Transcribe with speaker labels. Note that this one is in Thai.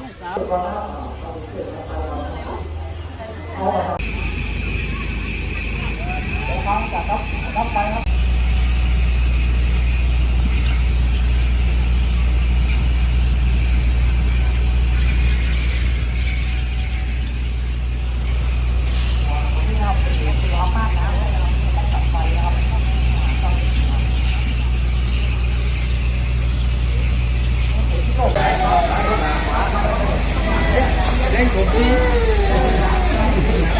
Speaker 1: เอาครับรับไปครับ
Speaker 2: ผมที